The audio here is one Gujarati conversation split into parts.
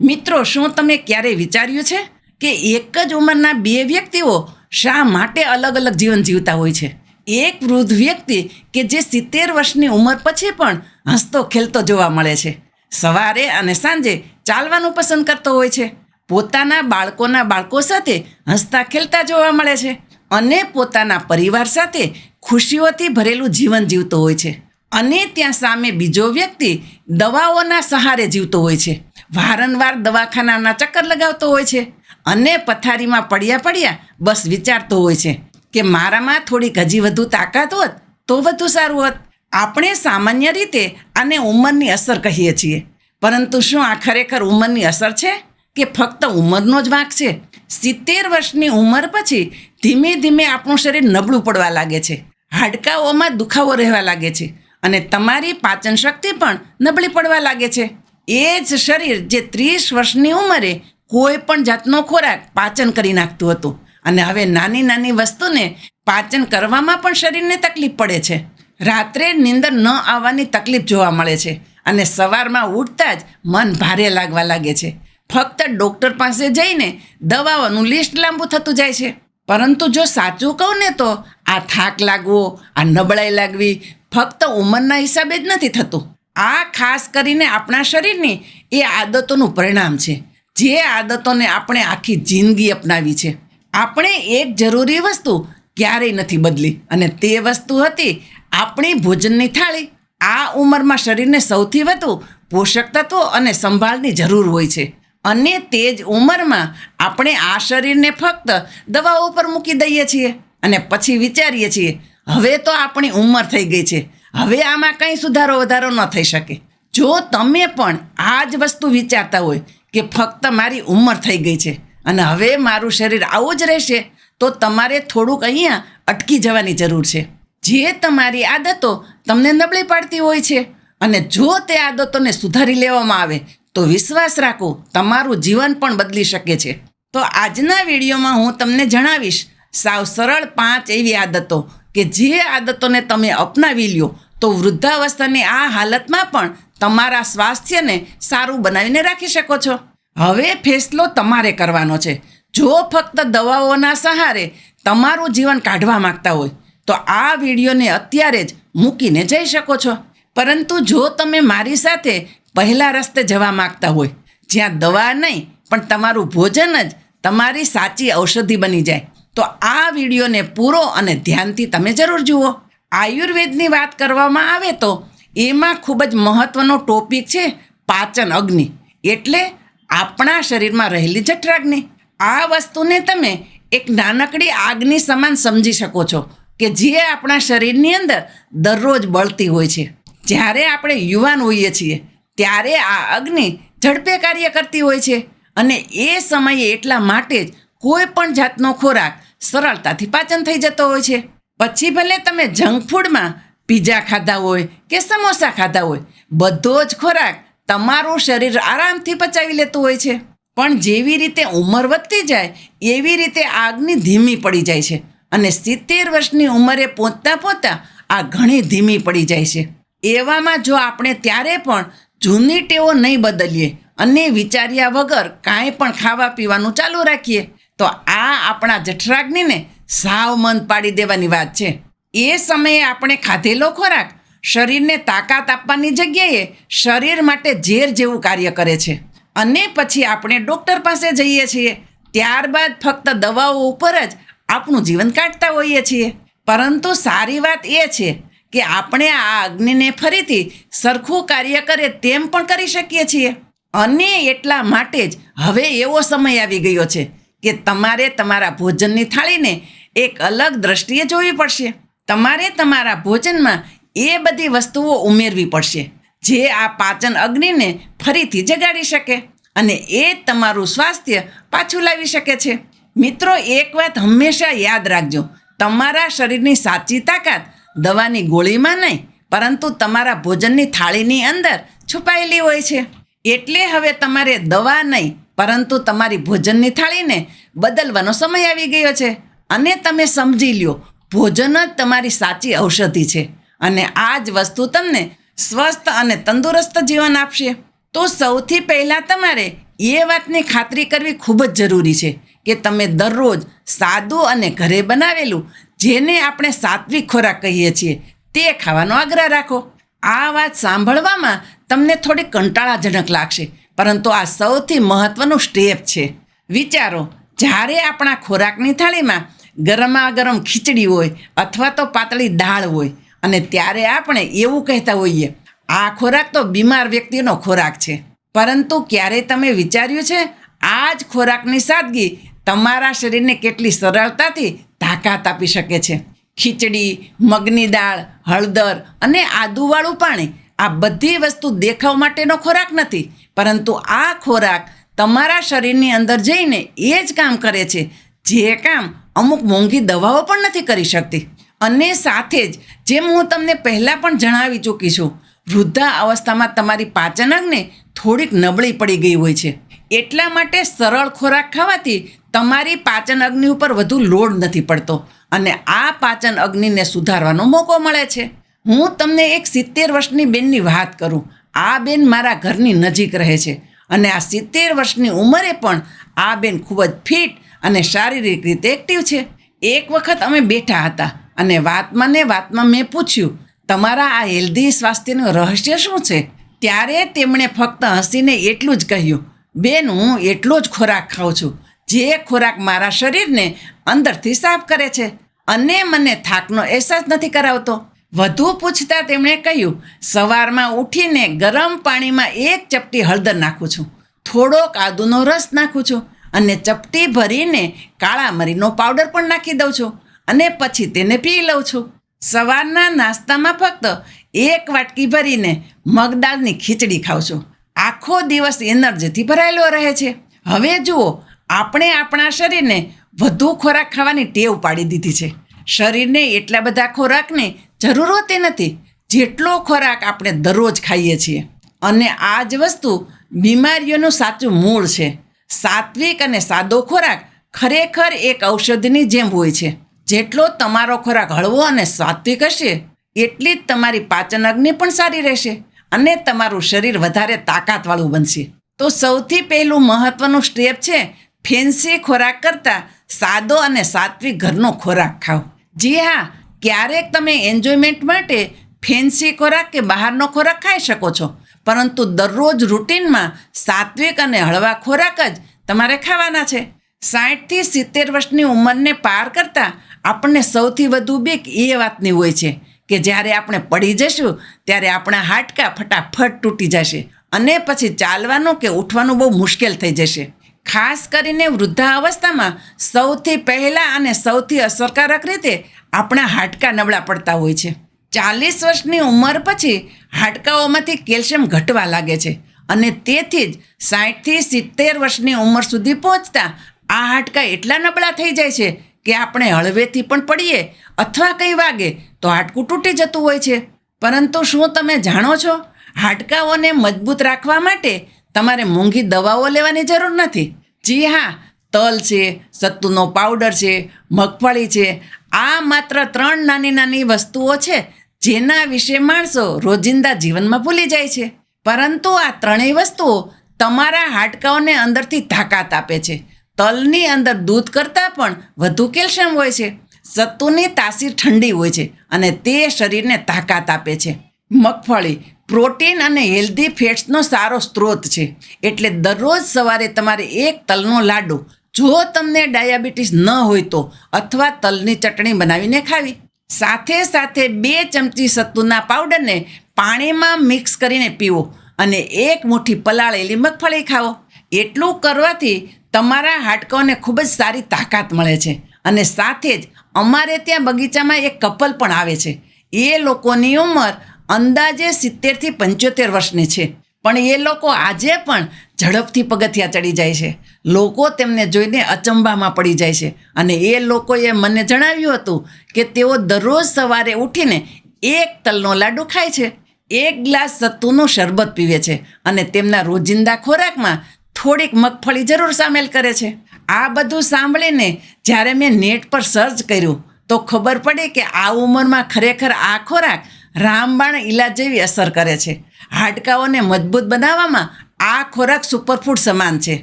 મિત્રો, શું તમે ક્યારેય વિચાર્યું છે કે એક જ ઉંમરના બે વ્યક્તિઓ શા માટે અલગ અલગ જીવન જીવતા હોય છે? એક વૃદ્ધ વ્યક્તિ કે જે સિત્તેર વર્ષની ઉંમર પછી પણ હસતો ખેલતો જોવા મળે છે. સવારે અને સાંજે ચાલવાનું પસંદ કરતો હોય છે. પોતાના બાળકોના બાળકો સાથે હસતા ખેલતા જોવા મળે છે અને પોતાના પરિવાર સાથે ખુશીઓથી ભરેલું જીવન જીવતો હોય છે. અને ત્યાં સામે બીજો વ્યક્તિ દવાઓના સહારે જીવતો હોય છે. વારંવાર દવાખાનાના ચક્કર લગાવતો હોય છે અને પથારીમાં પડ્યા પડ્યા બસ વિચારતો હોય છે કે મારામાં થોડીક હજી વધુ તાકાત હોત તો વધુ સારું હોત. આપણે સામાન્ય રીતે આને ઉંમરની અસર કહીએ છીએ. પરંતુ શું આ ખરેખર ઉંમરની અસર છે? કે ફક્ત ઉંમરનો જ વાંક છે? સિત્તેર વર્ષની ઉંમર પછી ધીમે ધીમે આપણું શરીર નબળું પડવા લાગે છે. હાડકાઓમાં દુખાવો રહેવા લાગે છે અને તમારી પાચન શક્તિ પણ નબળી પડવા લાગે છે. એ જ શરીર જે ત્રીસ વર્ષની ઉંમરે કોઈ પણ જાતનો ખોરાક પાચન કરી નાખતું હતું. અને હવે નાની નાની વસ્તુને પાચન કરવામાં પણ શરીરને તકલીફ પડે છે. રાત્રે નીંદર ન આવવાની તકલીફ જોવા મળે છે અને સવારમાં ઉઠતા જ મન ભારે લાગવા લાગે છે. ફક્ત ડૉક્ટર પાસે જઈને દવાઓનું લિસ્ટ લાંબુ થતું જાય છે. પરંતુ જો સાચું કહું ને તો આ થાક લાગવો, આ નબળાઈ લાગવી ફક્ત ઉંમરના હિસાબે જ નથી થતું. આ ખાસ કરીને આપણા શરીરની એ આદતોનું પરિણામ છે. જે આદતોને આપણે આખી જિંદગી અપનાવી છે. આપણે એક જરૂરી વસ્તુ ક્યારેય નથી બદલી અને તે વસ્તુ હતી આપણી ભોજનની થાળી. આ ઉંમરમાં શરીરને સૌથી વધુ પોષક તત્વો અને સંભાળની જરૂર હોય છે. અને તે જ ઉંમરમાં આપણે આ શરીરને ફક્ત દવાઓ પર મૂકી દઈએ છીએ અને પછી વિચારીએ છીએ, હવે તો આપણી ઉંમર થઈ ગઈ છે. હવે આમાં કંઈ સુધારો વધારો ન થઈ શકે. જો તમે પણ આ જ વસ્તુ વિચારતા હોય કે ફક્ત મારી ઉંમર થઈ ગઈ છે અને હવે મારું શરીર આવું જ રહેશે, તો તમારે થોડુંક અહીંયા અટકી જવાની જરૂર છે. જે તમારી આદતો તમને નબળી પાડતી હોય છે અને જો તે આદતોને સુધારી લેવામાં આવે, તો વિશ્વાસ રાખો તમારું જીવન પણ બદલી શકે છે. તો આજના વિડીયોમાં હું તમને જણાવીશ સાવ સરળ પાંચ એવી આદતો કે જે આદતોને તમે અપનાવી લ્યો, તો વૃદ્ધાવસ્થાની આ હાલતમાં પણ તમારા સ્વાસ્થ્યને સારું બનાવીને રાખી શકો છો. હવે ફેસલો તમારે કરવાનો છે. જો ફક્ત દવાઓના સહારે તમારું જીવન કાઢવા માંગતા હોય, તો આ વિડીયોને અત્યારે જ મૂકીને જઈ શકો છો. પરંતુ જો તમે મારી સાથે પહેલા રસ્તે જવા માગતા હોય, જ્યાં દવા નહીં, પણ તમારું ભોજન જ તમારી સાચી ઔષધિ બની જાય તો આ વિડીયોને પૂરો અને ધ્યાનથી તમે જરૂર જુઓ. આયુર્વેદની વાત કરવામાં આવે તો એમાં ખૂબ જ મહત્ત્વનો ટોપિક છે પાચન અગ્નિ. એટલે આપણા શરીરમાં રહેલી જઠરાગ્નિ. આ વસ્તુને તમે એક નાનકડી આગની સમાન સમજી શકો છો કે જે આપણા શરીરની અંદર દરરોજ બળતી હોય છે. જ્યારે આપણે યુવાન હોઈએ છીએ, ત્યારે આ અગ્નિ ઝડપે કાર્ય કરતી હોય છે અને એ સમયે એટલા માટે જ કોઈ પણ જાતનો ખોરાક સરળતાથી પાચન થઈ જતો હોય છે. પછી ભલે તમે જંક ફૂડમાં પીઝા ખાધા હોય કે સમોસા ખાધા હોય, બધો જ ખોરાક તમારું શરીર આરામથી પચાવી લેતું હોય છે. પણ જેવી રીતે ઉંમર વધતી જાય, એવી રીતે આગની ધીમી પડી જાય છે અને સિત્તેર વર્ષની ઉંમરે પહોંચતા પહોંચતા આ ઘણી ધીમી પડી જાય છે. એવામાં જો આપણે ત્યારે પણ જૂની ટેવો નહીં બદલીએ અને વિચાર્યા વગર કાંઈ પણ ખાવા પીવાનું ચાલુ રાખીએ તો આ આપણા જઠરાગ્નિને સાવ મન પાડી દેવાની વાત છે. એ સમયે આપણે ખાધેલો ખોરાક શરીરને તાકાત આપવાની જગ્યાએ શરીર માટે ઝેર જેવું કાર્ય કરે છે. અને પછી આપણે ડૉક્ટર પાસે જઈએ છીએ, ત્યારબાદ ફક્ત દવાઓ ઉપર જ આપણું જીવન કાઢતા હોઈએ છીએ. પરંતુ સારી વાત એ છે કે આપણે આ અગ્નિને ફરીથી સરખું કાર્ય કરે તેમ પણ કરી શકીએ છીએ. અને એટલા માટે જ હવે એવો સમય આવી ગયો છે કે તમારે તમારા ભોજનની થાળીને એક અલગ દ્રષ્ટિએ જોવી પડશે. તમારે તમારા ભોજનમાં એ બધી વસ્તુઓ ઉમેરવી પડશે, જે આ પાચન અગ્નિને ફરીથી જગાડી શકે અને એ તમારું સ્વાસ્થ્ય પાછું લાવી શકે છે. મિત્રો, એક વાત હંમેશા યાદ રાખજો, તમારા શરીરની સાચી તાકાત દવાની ગોળીમાં નહીં, પરંતુ તમારા ભોજનની થાળીની અંદર છુપાયેલી હોય છે. એટલે હવે તમારે દવા નહીં પરંતુ તમારી ભોજનની થાળીને બદલવાનો સમય આવી ગયો છે. અને તમે સમજી લ્યો, ભોજન જ તમારી સાચી ઔષધિ છે. અને આ જ વસ્તુ તમને સ્વસ્થ અને તંદુરસ્ત જીવન આપશે. તો સૌથી પહેલાં તમારે એ વાતની ખાતરી કરવી ખૂબ જ જરૂરી છે કે તમે દરરોજ સાદું અને ઘરે બનાવેલું, જેને આપણે સાત્વિક ખોરાક કહીએ છીએ, તે ખાવાનો આગ્રહ રાખો. આ વાત સાંભળવામાં તમને થોડી કંટાળાજનક લાગશે. પરંતુ આ સૌથી મહત્ત્વનું સ્ટેપ છે. વિચારો, જ્યારે આપણા ખોરાકની થાળીમાં ગરમા ગરમ ખીચડી હોય અથવા તો પાતળી દાળ હોય અને ત્યારે આપણે એવું કહેતા હોઈએ, આ ખોરાક તો બીમાર વ્યક્તિનો ખોરાક છે. પરંતુ ક્યારે તમે વિચાર્યું છે, આ જ ખોરાકની સાદગી તમારા શરીરને કેટલી સરળતાથી તાકાત આપી શકે છે? ખીચડી, મગની દાળ, હળદર અને આદુવાળું પાણી આ બધી વસ્તુ દેખાવ માટેનો ખોરાક નથી. પરંતુ આ ખોરાક તમારા શરીરની અંદર જઈને એ જ કામ કરે છે, જે કામ અમુક મોંઘી દવાઓ પણ નથી કરી શકતી. અને સાથે જ જેમ હું તમને પહેલાં પણ જણાવી ચૂકી છું, વૃદ્ધા અવસ્થામાં તમારી પાચન અંગને થોડીક નબળી પડી ગઈ હોય છે. એટલા માટે સરળ ખોરાક ખાવાથી તમારી પાચન અગ્નિ ઉપર વધુ લોડ નથી પડતો અને આ પાચન અગ્નિને સુધારવાનો મોકો મળે છે. હું તમને એક સિત્તેર વર્ષની બેનની વાત કરું. આ બેન મારા ઘરની નજીક રહે છે અને આ સિત્તેર વર્ષની ઉંમરે પણ આ બેન ખૂબ જ ફિટ અને શારીરિક રીતે એક્ટિવ છે. એક વખત અમે બેઠા હતા અને વાતમાં ને વાતમાં મેં પૂછ્યું, તમારા આ હેલ્ધી સ્વાસ્થ્યનું રહસ્ય શું છે? ત્યારે તેમણે ફક્ત હસીને એટલું જ કહ્યું, બેન, હું એટલો જ ખોરાક ખાઉં છું, જે ખોરાક મારા શરીરને અંદરથી સાફ કરે છે અને મને થાકનો અહેસાસ નથી કરાવતો. વધુ પૂછતા તેમણે કહ્યું, સવારમાં ઉઠીને ગરમ પાણીમાં એક ચપટી હળદર નાખું છું. થોડોક આદુનો રસ નાખું છું અને ચપટી ભરીને કાળા મરીનો પાવડર પણ નાખી દઉં છું અને પછી તેને પી લઉં છું. સવારના નાસ્તામાં ફક્ત એક વાટકી ભરીને મગદાળની ખીચડી ખાઉં છું. આખો દિવસ એનર્જીથી ભરાયેલો રહે છે. હવે જુઓ, આપણે આપણા શરીરને વધુ ખોરાક ખાવાની ટેવ પાડી દીધી છે. શરીરને એટલા બધા ખોરાકની જરૂર હોતી નથી. જેટલો ખોરાક આપણે દરરોજ ખાઈએ છીએ. અને આ જ વસ્તુ બીમારીઓનું સાચું મૂળ છે. સાત્વિક અને સાદો ખોરાક ખરેખર એક ઔષધિની જેમ હોય છે. જેટલો તમારો ખોરાક હળવો અને સાત્વિક હશે, એટલી જ તમારી પાચન અગ્નિ પણ સારી રહેશે અને તમારું શરીર વધારે તાકાતવાળું બનશે. તો સૌથી પહેલું મહત્ત્વનું સ્ટેપ છે, ફેન્સી ખોરાક કરતાં સાદો અને સાત્વિક ઘરનો ખોરાક ખાઓ જી હા ક્યારેક તમે એન્જોયમેન્ટ માટે ફેન્સી ખોરાક કે બહારનો ખોરાક ખાઈ શકો છો. પરંતુ દરરોજ રૂટીનમાં સાત્વિક અને હળવા ખોરાક જ તમારે ખાવાના છે. સાઠથી સિત્તેર વર્ષની ઉંમરને પાર કરતાં આપણને સૌથી વધુ બીક એ વાતની હોય છે કે જ્યારે આપણે પડી જશું ત્યારે આપણા હાડકાં ફટાફટ તૂટી જશે અને પછી ચાલવાનું કે ઉઠવાનું બહુ મુશ્કેલ થઈ જશે. ખાસ કરીને વૃદ્ધા અવસ્થામાં સૌથી પહેલાં અને સૌથી અસરકારક રીતે આપણા હાડકાં નબળા પડતા હોય છે. ચાલીસ વર્ષની ઉંમર પછી હાડકાઓમાંથી કેલ્શિયમ ઘટવા લાગે છે અને તેથી જ સાઠથી સિત્તેર વર્ષની ઉંમર સુધી પહોંચતા આ હાડકા એટલા નબળા થઈ જાય છે કે આપણે હળવેથી પણ પડીએ અથવા કંઈ વાગે તો હાડકું તૂટી જતું હોય છે. પરંતુ શું તમે જાણો છો? હાડકાઓને મજબૂત રાખવા માટે તમારે મોંઘી દવાઓ લેવાની જરૂર નથી. જી હા, તલ છે, સત્તુનો પાવડર છે, મગફળી છે આ માત્ર ત્રણ નાની નાની વસ્તુઓ છે, જેના વિશે માણસો રોજિંદા જીવનમાં ભૂલી જાય છે. પરંતુ આ ત્રણેય વસ્તુઓ તમારા હાડકાઓને અંદરથી તાકાત આપે છે. તલની અંદર દૂધ કરતાં પણ વધુ કેલ્શિયમ હોય છે. સત્તુની તાસીર ઠંડી હોય છે અને તે શરીરને તાકાત આપે છે. મગફળી, પ્રોટીન અને હેલ્ધી ફેટ્સનો સારો સ્ત્રોત છે. એટલે દરરોજ સવારે તમારે એક તલનો લાડુ જો તમને ડાયાબિટીસ ન હોય તો અથવા તલની ચટણી બનાવીને ખાવી. સાથે સાથે બે ચમચી સત્તુના પાવડરને પાણીમાં મિક્સ કરીને પીવો અને એક મુઠ્ઠી પલાળેલી મગફળી ખાઓ. એટલું કરવાથી તમારા હાડકાઓને ખૂબ જ સારી તાકાત મળે છે અને સાથે જ અમારે ત્યાં બગીચામાં એક કપલ પણ આવે છે. એ લોકોની ઉંમર અંદાજે સિત્તેરથી પંચોતેર વર્ષની છે. પણ એ લોકો આજે પણ ઝડપથી પગથિયા ચડી જાય છે. લોકો તેમને જોઈને અચંબામાં પડી જાય છે. અને એ લોકોએ મને જણાવ્યું હતું કે તેઓ દરરોજ સવારે ઉઠીને એક તલનો લાડુ ખાય છે. એક ગ્લાસ સત્તુનું શરબત પીવે છે અને તેમના રોજિંદા ખોરાકમાં થોડીક મગફળી જરૂર સામેલ કરે છે. આ બધું સાંભળીને જ્યારે મેં નેટ પર સર્ચ કર્યું તો ખબર પડી કે આ ઉંમરમાં ખરેખર આ ખોરાક રામબાણ ઈલાજ જેવી અસર કરે છે. હાડકાઓને મજબૂત બનાવવામાં આ ખોરાક સુપરફૂડ સમાન છે.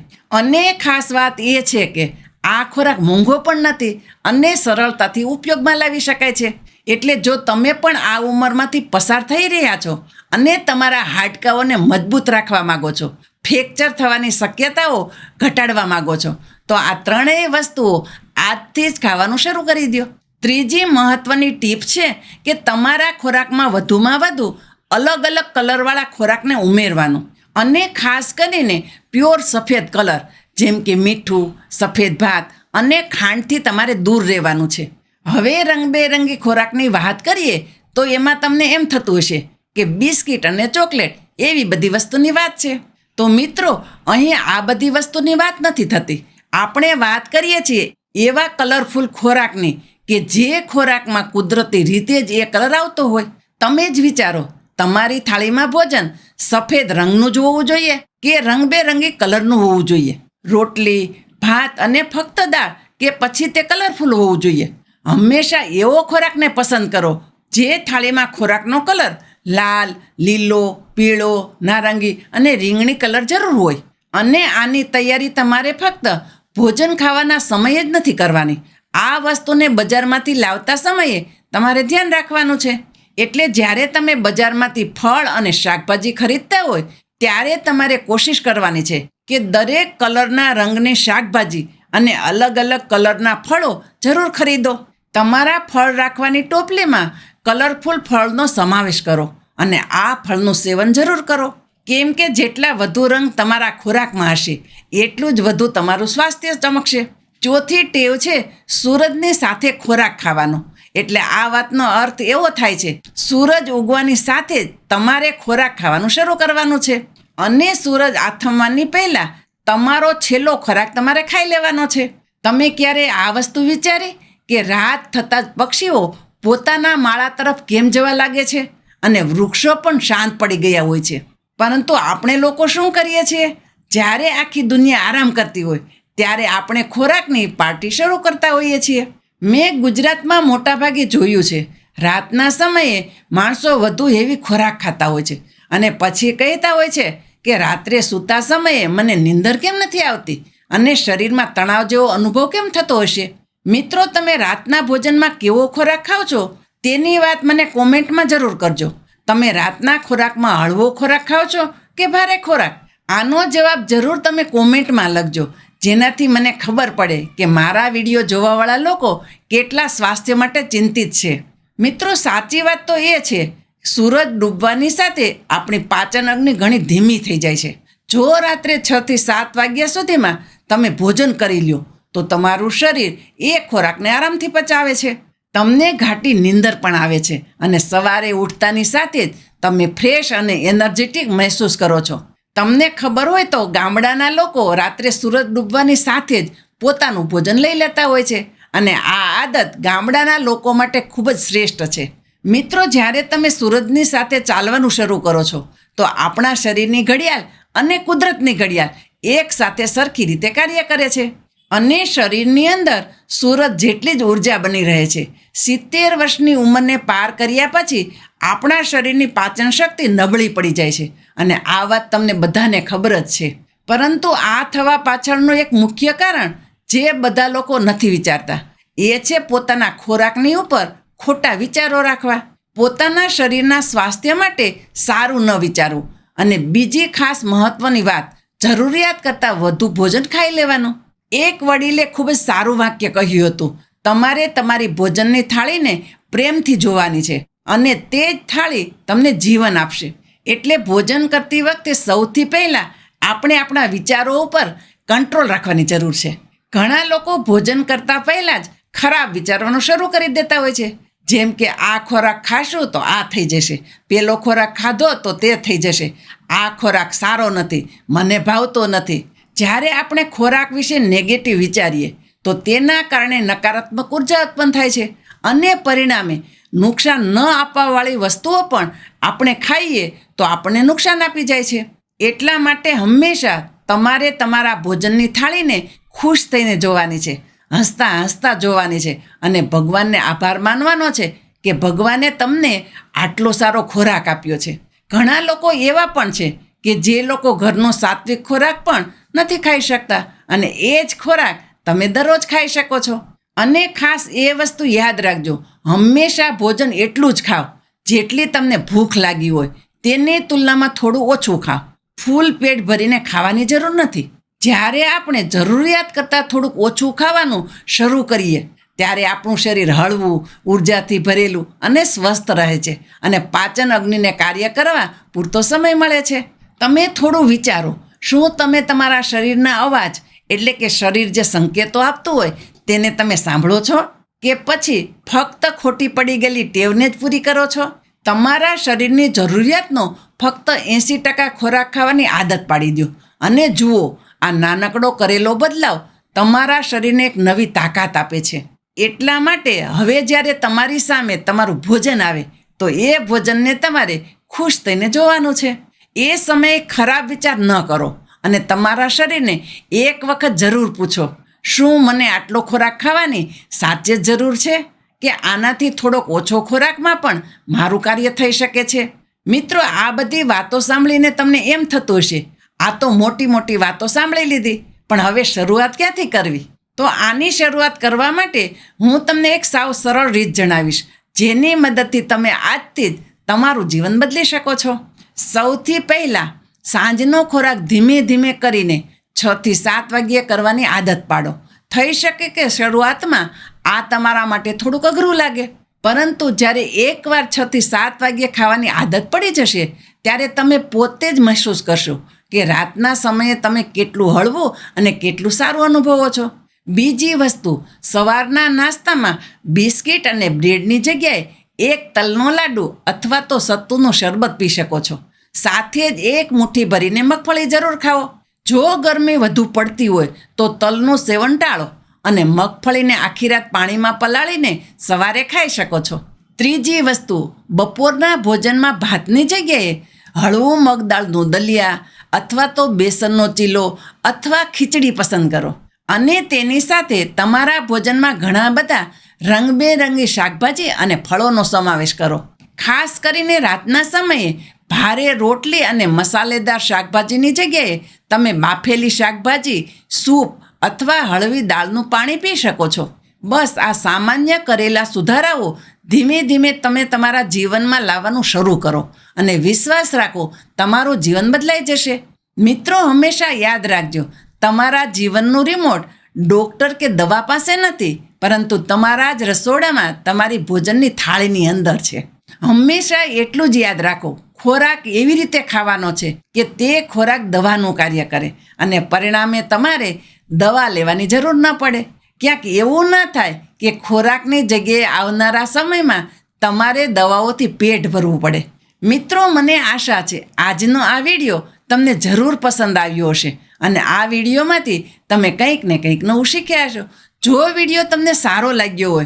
અને ખાસ વાત એ છે કે આ ખોરાક મોંઘો પણ નથી અને સરળતાથી ઉપયોગમાં લાવી શકાય છે. એટલે જો તમે પણ આ ઉંમરમાંથી પસાર થઈ રહ્યા છો અને તમારા હાડકાઓને મજબૂત રાખવા માગો છો, ફ્રેક્ચર થવાની શક્યતાઓ ઘટાડવા માગો છો, તો આ ત્રણેય વસ્તુઓ આજથી જ ખાવાનું શરૂ કરી દો ત્રીજી મહત્વની ટીપ છે કે તમારા ખોરાકમાં વધુમાં વધુ અલગ અલગ કલરવાળા ખોરાકને ઉમેરવાનું. અને ખાસ કરીને પ્યોર સફેદ કલર, જેમ કે મીઠું, સફેદ ભાત અને ખાંડથી તમારે દૂર રહેવાનું છે. હવે રંગબેરંગી ખોરાકની વાત કરીએ, તો એમાં તમને એમ થતું હશે કે બિસ્કિટ અને ચોકલેટ એવી બધી વસ્તુની વાત છે. તો મિત્રો અહીં આ બધી વસ્તુની વાત નથી થતી. આપણે વાત કરીએ છીએ એવા કલરફુલ ખોરાકની કે જે ખોરાકમાં કુદરતી રીતે જ એ કલર આવતો હોય. તમે જ વિચારો, તમારી થાળીમાં ભોજન સફેદ રંગનું જ હોવું જોઈએ કે રંગબેરંગી કલરનું હોવું જોઈએ? રોટલી, ભાત અને ફક્ત દાળ કે પછી તે કલરફુલ હોવું જોઈએ? હંમેશા એવો ખોરાકને પસંદ કરો જે થાળીમાં ખોરાકનો કલર લાલ, લીલો, પીળો, નારંગી અને રીંગણી કલર જરૂર હોય. અને આની તૈયારી તમારે ફક્ત ભોજન ખાવાના સમયે જ નથી કરવાની. આ વસ્તુને બજારમાંથી લાવતા સમયે તમારે ધ્યાન રાખવાનું છે. એટલે જ્યારે તમે બજારમાંથી ફળ અને શાકભાજી ખરીદતા હોય, ત્યારે તમારે કોશિશ કરવાની છે કે દરેક કલરના રંગની શાકભાજી અને અલગ અલગ કલરના ફળો જરૂર ખરીદો. તમારા ફળ રાખવાની ટોપલીમાં કલરફુલ ફળનો સમાવેશ કરો અને આ ફળનું સેવન જરૂર કરો. કેમ કે જેટલા વધુ રંગ તમારા ખોરાકમાં હશે, એટલું જ વધુ તમારું સ્વાસ્થ્ય ચમકશે. ચોથી ટેવ છે, સૂરજની સાથે ખોરાક ખાવાનો. એટલે આ વાતનો અર્થ એવો થાય છે, સૂરજ ઉગવાની સાથે જ તમારે ખોરાક ખાવાનું શરૂ કરવાનું છે. અને સૂરજ આથમવાની પહેલાં તમારો છેલ્લો ખોરાક તમારે ખાઈ લેવાનો છે. તમે ક્યારે આ વસ્તુ વિચારી કે રાત થતાં જ પક્ષીઓ પોતાના માળા તરફ કેમ જવા લાગે છે? અને વૃક્ષો પણ શાંત પડી ગયા હોય છે. પરંતુ આપણે લોકો શું કરીએ છીએ? જ્યારે આખી દુનિયા આરામ કરતી હોય, ત્યારે આપણે ખોરાકની પાર્ટી શરૂ કરતા હોઈએ છીએ. મેં ગુજરાતમાં મોટાભાગે જોયું છે. રાતના સમયે માણસો વધુ હેવી ખોરાક ખાતા હોય છે. અને પછી કહેતા હોય છે કે રાત્રે સૂતા સમયે મને નીંદર કેમ નથી આવતી? અને શરીરમાં તણાવ જેવો અનુભવ કેમ થતો હશે? મિત્રો, તમે રાતના ભોજનમાં કેવો ખોરાક ખાઓ છો? તેની વાત મને કોમેન્ટમાં જરૂર કરજો. તમે રાતના ખોરાકમાં હળવો ખોરાક ખાઓ છો કે ભારે ખોરાક? આનો જવાબ જરૂર તમે કોમેન્ટમાં લખજો. જેનાથી મને ખબર પડે કે મારા વીડિયો જોવાવાળા લોકો કેટલા સ્વાસ્થ્ય માટે ચિંતિત છે. મિત્રો, સાચી વાત તો એ છે, સૂરજ ડૂબવાની સાથે આપણી પાચન અગ્નિ ઘણી ધીમી થઈ જાય છે. જો રાત્રે છ થી સાત વાગ્યા સુધીમાં તમે ભોજન કરી લ્યો, તો તમારું શરીર એ ખોરાકને આરામથી પચાવે છે. તમને ઘાટી નીંદર પણ આવે છે અને સવારે ઉઠતાની સાથે જ તમે ફ્રેશ અને એનર્જેટિક મહેસૂસ કરો છો. તમને ખબર હોય તો ગામડાના લોકો રાત્રે સૂરજ ડૂબવાની સાથે જ પોતાનું ભોજન લઈ લેતા હોય છે. અને આ આદત ગામડાના લોકો માટે ખૂબ જ શ્રેષ્ઠ છે. મિત્રો, જ્યારે તમે સૂરજની સાથે ચાલવાનું શરૂ કરો છો, તો આપણા શરીરની ઘડિયાળ અને કુદરતની ઘડિયાળ એક સાથે સરખી રીતે કાર્ય કરે છે. અને શરીરની અંદર સૂરજ જેટલી જ ઊર્જા બની રહે છે. સિત્તેર વર્ષની ઉંમરને પાર કર્યા પછી આપણા શરીરની પાચન શક્તિ નબળી પડી જાય છે. અને આ વાત તમને બધાને ખબર જ છે. પરંતુ આ થવા પાછળનું એક મુખ્ય કારણ જે બધા લોકો નથી વિચારતા. એ છે પોતાના ખોરાકની ઉપર ખોટા વિચારો રાખવા. પોતાના શરીરના સ્વાસ્થ્ય માટે સારું ન વિચારવું. અને બીજી ખાસ મહત્વની વાત, જરૂરિયાત કરતાં વધુ ભોજન ખાઈ લેવાનું. એક વડીલે ખૂબ જ સારું વાક્ય કહ્યું હતું, તમારે તમારી ભોજનની થાળીને પ્રેમથી જોવાની છે અને તે જ થાળી તમને જીવન આપશે. એટલે ભોજન કરતી વખતે સૌથી પહેલાં આપણે આપણા વિચારો ઉપર કંટ્રોલ રાખવાની જરૂર છે. ઘણા લોકો ભોજન કરતાં પહેલાં જ ખરાબ વિચારવાનું શરૂ કરી દેતા હોય છે. જેમ કે, આ ખોરાક ખાશું તો આ થઈ જશે. પેલો ખોરાક ખાધો તો તે થઈ જશે. આ ખોરાક સારો નથી. મને ભાવતો નથી. જ્યારે આપણે ખોરાક વિશે નેગેટિવ વિચારીએ, તો તેના કારણે નકારાત્મક ઊર્જા ઉત્પન્ન થાય છે. અને પરિણામે નુકસાન ન આપવાવાળી વસ્તુઓ પણ આપણે ખાઈએ તો આપણને નુકસાન આપી જાય છે. એટલા માટે હંમેશા તમારે તમારા ભોજનની થાળીને ખુશ થઈને જોવાની છે. હસતા હસતા જોવાની છે અને ભગવાનને આભાર માનવાનો છે કે ભગવાને તમને આટલો સારો ખોરાક આપ્યો છે. ઘણા લોકો એવા પણ છે કે જે લોકો ઘરનો સાત્વિક ખોરાક પણ નથી ખાઈ શકતા અને એ જ ખોરાક તમે દરરોજ ખાઈ શકો છો. અને ખાસ એ વસ્તુ યાદ રાખજો, હંમેશા ભોજન એટલું જ ખાઓ. જેટલી તમને ભૂખ લાગી હોય, તેની તુલનામાં થોડું ઓછું ખાઓ. ફૂલ પેટ ભરીને ખાવાની જરૂર નથી. જ્યારે આપણે જરૂરિયાત કરતાં થોડુંક ઓછું ખાવાનું શરૂ કરીએ, ત્યારે આપણું શરીર હળવું, ઉર્જાથી ભરેલું અને સ્વસ્થ રહે છે અને પાચન અગ્નિને કાર્ય કરવા પૂરતો સમય મળે છે. તમે થોડું વિચારો, શું તમે તમારા શરીરના અવાજ, એટલે કે શરીર જે સંકેતો આપતું હોય તેને તમે સાંભળો છો કે પછી ફક્ત ખોટી પડી ગયેલી ટેવને જ પૂરી કરો છો? તમારા શરીરની જરૂરિયાતનો ફક્ત એંસી ટકા ખોરાક ખાવાની આદત પાડી દો. અને જુઓ, આ નાનકડો કરેલો બદલાવ તમારા શરીરને એક નવી તાકાત આપે છે. એટલા માટે હવે જ્યારે તમારી સામે તમારું ભોજન આવે, તો એ ભોજનને તમારે ખુશ થઈને જોવાનું છે. એ સમયે ખરાબ વિચાર ન કરો અને તમારા શરીરને એક વખત જરૂર પૂછો શું મને આટલો ખોરાક ખાવાની સાચે જ જરૂર છે? કે આનાથી થોડોક ઓછો ખોરાકમાં પણ મારું કાર્ય થઈ શકે છે? મિત્રો, આ બધી વાતો સાંભળીને તમને એમ થતું હશે, આ તો મોટી મોટી વાતો સાંભળી લીધી, પણ હવે શરૂઆત ક્યાંથી કરવી? તો આની શરૂઆત કરવા માટે હું તમને એક સાવ સરળ રીત જણાવીશ, જેની મદદથી તમે આજથી જ તમારું જીવન બદલી શકો છો. સૌથી પહેલાં સાંજનો ખોરાક ધીમે ધીમે કરીને છથી સાત વાગ્યે કરવાની આદત પાડો. થઈ શકે કે શરૂઆતમાં આ તમારા માટે થોડુંક અઘરું લાગે, પરંતુ જ્યારે એકવાર છથી સાત વાગ્યે ખાવાની આદત પડી જશે, ત્યારે તમે પોતે જ મહેસૂસ કરશો કે રાતના સમયે તમે કેટલું હળવું અને કેટલું સારું અનુભવો છો. બીજી વસ્તુ, સવારના નાસ્તામાં બિસ્કિટ અને બ્રેડની જગ્યાએ એક તલનો લાડુ અથવા તો સત્તુનું શરબત પી શકો છો. સાથે જ એક મુઠ્ઠી ભરીને મગફળી જરૂર ખાઓ. જો ગરમી વધુ પડતી હોય તો તલનું સેવન ટાળો અને મગફળીને આખી રાત પાણીમાં પલાળીને સવારે ખાઈ શકો છો. ત્રીજી વસ્તુ, બપોરના ભોજનમાં ભાતની જગ્યાએ હળવું મગ દલિયા અથવા તો બેસનનો ચીલો અથવા ખીચડી પસંદ કરો. અને તેની સાથે તમારા ભોજનમાં ઘણા બધા રંગબેરંગી શાકભાજી અને ફળોનો સમાવેશ કરો. ખાસ કરીને રાતના સમયે ભારે રોટલી અને મસાલેદાર શાકભાજીની જગ્યાએ તમે બાફેલી શાકભાજી, સૂપ અથવા હળવી દાળનું પાણી પી શકો છો. બસ આ સામાન્ય કરેલા સુધારાઓ ધીમે ધીમે તમે તમારા જીવનમાં લાવવાનું શરૂ કરો અને વિશ્વાસ રાખો તમારું જીવન બદલાઈ જશે. મિત્રો, હંમેશા યાદ રાખજો, તમારા જીવનનું રિમોટ ડૉક્ટર કે દવા પાસે નથી, પરંતુ તમારા જ રસોડામાં તમારી ભોજનની થાળીની અંદર છે. હંમેશા એટલું જ યાદ રાખો. ખોરાક એવી રીતે ખાવાનો છે કે તે ખોરાક દવાનું કાર્ય કરે. અને પરિણામે તમારે દવા લેવાની જરૂર ન પડે. ક્યાંક એવું ન થાય કે ખોરાકની જગ્યાએ આવનારા સમયમાં તમારે દવાઓથી પેટ ભરવું પડે. મિત્રો, મને આશા છે આજનો આ વીડિયો તમને જરૂર પસંદ આવ્યો હશે. અને આ વિડીયોમાંથી તમે કંઈક ને કંઈક નવું શીખ્યા છો જો વીડિયો તમને સારો લાગ્યો હોય